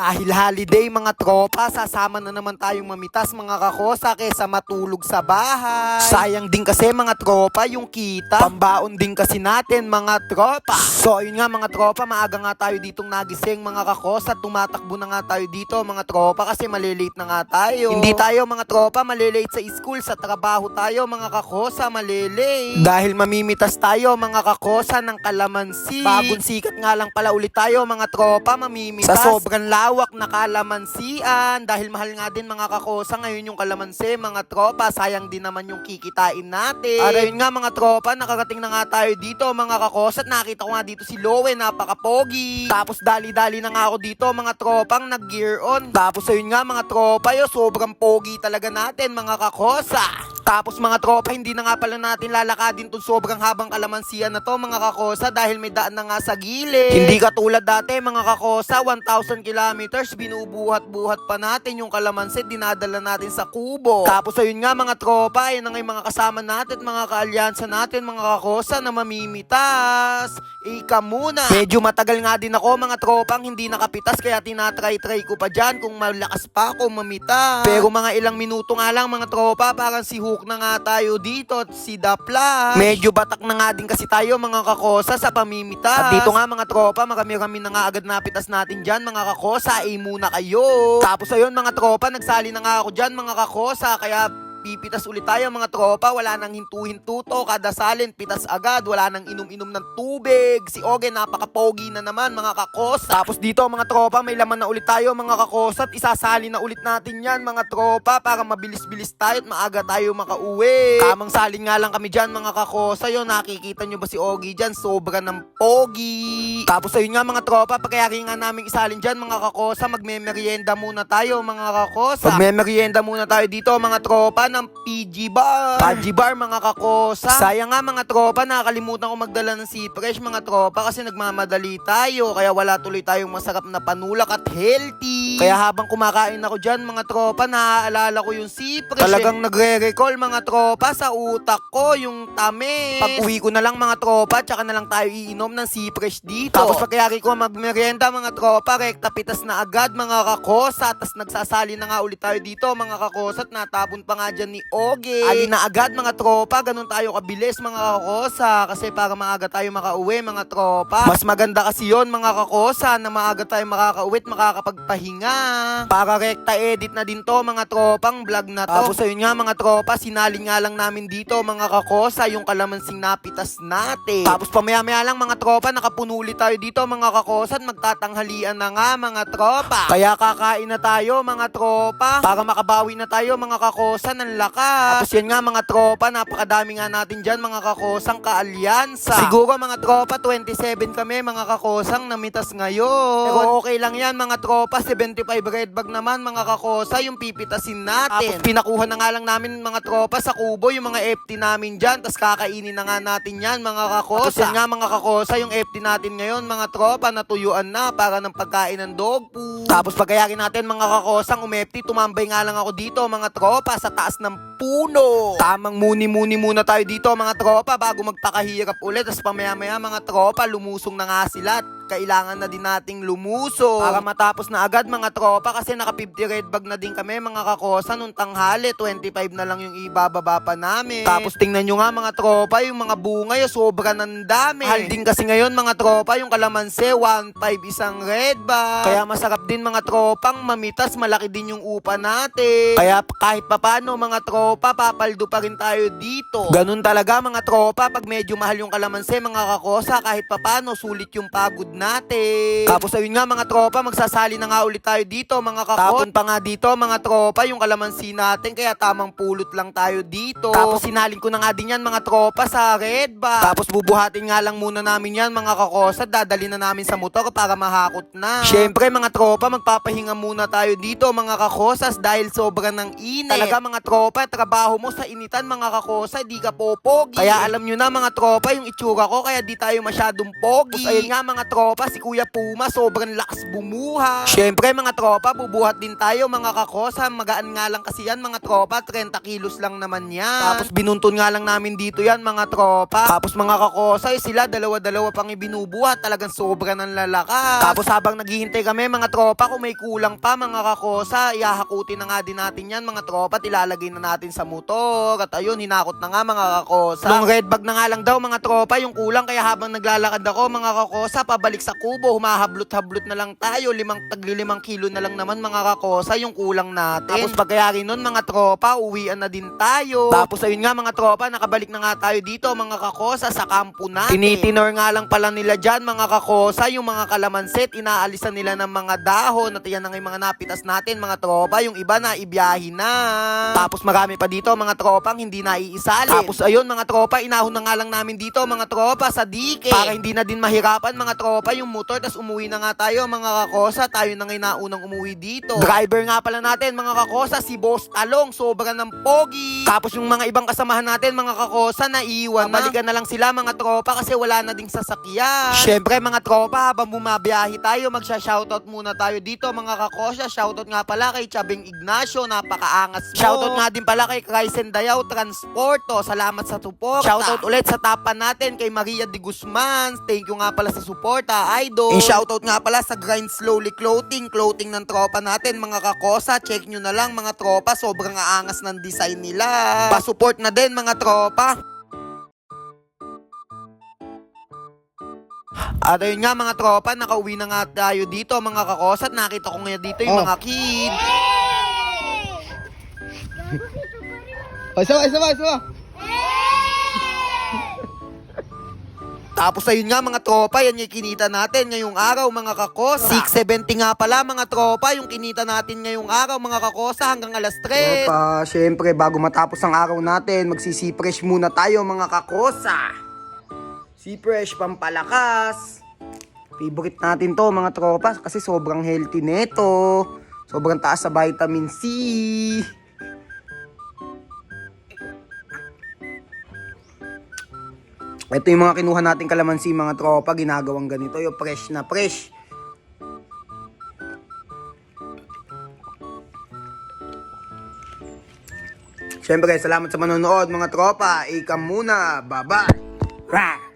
Dahil holiday mga tropa, sasama na naman tayong mamitas mga kakosa kesa matulog sa bahay. Sayang din kasi mga tropa yung kita. Pambaon din kasi natin mga tropa. So ayun nga mga tropa, maaga nga tayo ditong nagising mga kakosa. Tumatakbo na nga tayo dito mga tropa kasi malilate na nga tayo. Hindi tayo mga tropa malilate sa school, sa trabaho tayo mga kakosa malilate. Dahil mamimitas tayo mga kakosa ng kalamansi. Bagong sikat nga lang pala ulit tayo mga tropa mamimitas. Sa sobrang lawak na kalamansian. Dahil mahal nga din mga kakosa ngayon yung kalamansi mga tropa. Sayang din naman yung kikitain natin. At ayun nga mga tropa, nakarating na nga tayo dito mga kakosa. At nakita ko nga dito si Lowe, napaka-pogi. Tapos dali-dali na nga ako dito mga tropang nag-gear on. Tapos ayun nga mga tropa yo, sobrang pogi talaga natin mga kakosa. Tapos mga tropa, hindi na nga pala natin lalakadin tong sobrang habang kalamansian na to mga kakosa dahil may daan na nga sa gilid. Hindi katulad dati mga kakosa, 1,000 kilometers, binubuhat-buhat pa natin yung kalamansi, dinadala natin sa kubo. Tapos ayun nga mga tropa, yan na nga yung mga kasama natin, mga kaalyansa natin, mga kakosa na mamimitas. Ika muna. Medyo matagal nga din ako mga tropang hindi nakapitas kaya tinatry-try ko pa dyan kung malakas pa ako mamita. Pero mga ilang minuto nga lang mga tropa, parang si Hook na nga tayo dito at si Dapla. Medyo batak na nga din kasi tayo mga kakosa sa pamimitas. At dito nga mga tropa, marami-rami na nga agad napitas natin dyan mga kakosa, ay muna kayo. Tapos ayun mga tropa, nagsali na nga ako dyan mga kakosa, kaya pipitas ulit tayo mga tropa, wala nang hintu-hintuto, kada salin, pitas agad, wala nang inom-inom ng tubig. Si Oge, napaka-pogi na naman mga kakos. Tapos dito mga tropa, may laman na ulit tayo mga kakos at isasali na ulit natin yan mga tropa para mabilis-bilis tayo at maaga tayo makauwi. Tamang salin nga lang kami dyan mga kakos. Ayun, nakikita nyo ba si Ogie dyan? Sobra ng pogi. Tapos ayun nga mga tropa, pagkayari nga namin isalin dyan mga kakosa, magme-merienda muna tayo mga kakosa. Magme-merienda muna tayo dito mga tropa ng PG Bar. PG Bar mga kakosa. Sayang nga mga tropa, nakakalimutan ko magdala ng si Fresh mga tropa kasi nagmamadali tayo. Kaya wala tuloy tayong masarap na panulak at healthy. Kaya habang kumakain ako dyan mga tropa, naaalala ko yung si Fresh. Talagang nagre-recall mga tropa sa utak ko yung tamis. Pag uwi ko na lang mga tropa, tsaka na lang tayo iinom ng si Fresh dito. Tapos pagkayari ko magmerienda mga tropa, rekta pitas na agad mga kakosa. Tapos nagsasali na nga ulit tayo dito mga kakosa at natapon pa nga dyan ni Oge. Ali na agad mga tropa, ganun tayo kabilis mga kakosa. Kasi para maaga tayo makauwi mga tropa. Mas maganda kasi yon mga kakosa na maaga tayo makakauwi at makakapagpahinga. Para rekta edit na din to mga tropang vlog na to. Tapos ayun nga mga tropa, sinalin nga lang namin dito mga kakosa yung kalamansing napitas natin. Tapos pamaya-maya lang mga tropa, nakapunuli tayo dito mga kakosa at magtatanghalian na nga mga tropa. Kaya kakain na tayo mga tropa para makabawi na tayo mga kakosa ng lakas. Tapos yan nga mga tropa, napakadami nga natin dyan mga kakosang kaalyansa. Siguro mga tropa, 27 kami mga kakosang namitas ngayon. Pero okay lang yan mga tropa, 75 red bag naman mga kakosa yung pipitasin natin. Tapos pinakuha na nga lang namin mga tropa sa kubo yung mga FT namin dyan. Tapos kakainin na nga natin yan mga kakosa. Tapos nga mga kakosa yung FT natin ngayon mga tropa natuyuan na para ng pagkain ng dog food. Tapos pagkayari natin mga kakosang umepti, tumambay nga lang ako dito mga tropa sa taas ng puno. Tamang muni-muni muna tayo dito mga tropa bago magpakahirap ulit. Tapos pamaya-maya mga tropa lumusong na nga sila kailangan na din nating lumuso. Para matapos na agad mga tropa kasi naka 50 red bag na din kami mga kakosa nung tanghali 25 na lang yung ibababa pa namin. Tapos tingnan nyo nga mga tropa yung mga bunga yung sobra ng dami mahal din kasi ngayon mga tropa yung kalamansi 1.5 isang red bag. Kaya masarap din mga tropang mamitas malaki din yung upa natin. Kaya kahit papano mga tropa papaldo pa rin tayo dito. Ganun talaga mga tropa pag medyo mahal yung kalamansi mga kakosa kahit papano sulit yung pagod natin. Tapos ayun nga mga tropa, magsasali na nga ulit tayo dito mga kakot. Tapon pa nga dito mga tropa yung kalamansi natin kaya tamang pulot lang tayo dito. Tapos sinalin ko na nga din yan mga tropa sa red bag. Tapos bubuhatin nga lang muna namin yan mga kakosa. Dadali na namin sa motor para mahakot na. Syempre mga tropa, magpapahinga muna tayo dito mga kakosas dahil sobra ng init. Talaga mga tropa, trabaho mo sa initan mga kakosa, di ka popogi. Kaya alam nyo na mga tropa yung itsura ko kaya di tayo masyadong pogi. Tapos ayun nga mga tropa, tropa, si Kuya Puma, sobrang lakas bumuhat. Syempre mga tropa, bubuhat din tayo mga kakosa. Magaan nga lang kasi yan mga tropa, 30 kilos lang naman yan. Tapos binunton nga lang namin dito yan mga tropa. Tapos mga kakosa, eh, sila dalawa-dalawa pang ibinubuhat. Talagang sobra ng lalakas. Tapos habang naghihintay kami mga tropa, kung may kulang pa mga kakosa, ihahakutin na nga din natin yan mga tropa. Tilalagay na natin sa motor. At ayun, hinakot na nga mga kakosa. Nung red bag na nga lang daw mga tropa, yung kulang. Kaya habang naglalakad ako mga kakosa, pabalik sa kubo, humahablot-hablot na lang tayo. Limang, tagli limang kilo na lang naman mga kakosa, yung kulang natin. Tapos pagkayari nun mga tropa, uwian na din tayo. Tapos ayun nga mga tropa, nakabalik na nga tayo dito mga kakosa sa kampo natin. Tinitinor nga lang pala nila dyan mga kakosa, yung mga kalamanset, inaalisan nila ng mga dahon. At yan na mga napitas natin mga tropa, yung iba na ibiyahin na. Tapos marami pa dito mga tropang hindi na iisalin. Tapos ayun mga tropa, inahon na nga lang namin dito mga tropa sa dike. Para hindi na din mahirapan mga tropa yung motor. Tapos umuwi na nga tayo mga kakosa. Tayo na ngayon naunang umuwi dito. Driver nga pala natin mga kakosa, si Boss Talong. Sobra ng pogi. Tapos yung mga ibang kasamahan natin mga kakosa, naiwan na. Balikan na lang sila mga tropa kasi wala na ding sasakyan. Syempre mga tropa, habang bumabiyahe tayo, magsha-shoutout muna tayo dito mga kakosa. Shoutout nga pala kay Chabeng Ignacio, napakaangas mo. Shoutout nga din pala kay Chrysler Dayaw Transporto. Salamat sa support. Shoutout ulit sa tapan natin kay Maria de Guzman. Thank you nga pala sa suporta, idol. And shoutout nga pala sa Grind Slowly Clothing, clothing ng tropa natin, mga kakosa. Check nyo na lang mga tropa, sobrang aangas ng design nila. Pa-support na din mga tropa. At ayun nga mga tropa, nakauwi na nga tayo dito mga kakosa at nakita ko nga dito yung Oh. mga kid. Oh, isa ba, isa? Tapos ayun nga mga tropa, yan yung kinita natin ngayong araw mga kakosa. 670 nga pala mga tropa, yung kinita natin ngayong araw mga kakosa hanggang alas 3. Opa, syempre bago matapos ang araw natin, magsisi-fresh muna tayo mga kakosa. Si-fresh pampalakas. Favorite natin to mga tropa kasi sobrang healthy neto. Sobrang taas sa vitamin C. Ito yung mga kinuha natin kalamansi mga tropa, ginagawang ganito, yung fresh na fresh. Siyempre, salamat sa manonood mga tropa. Ika muna. Bye-bye. Rah!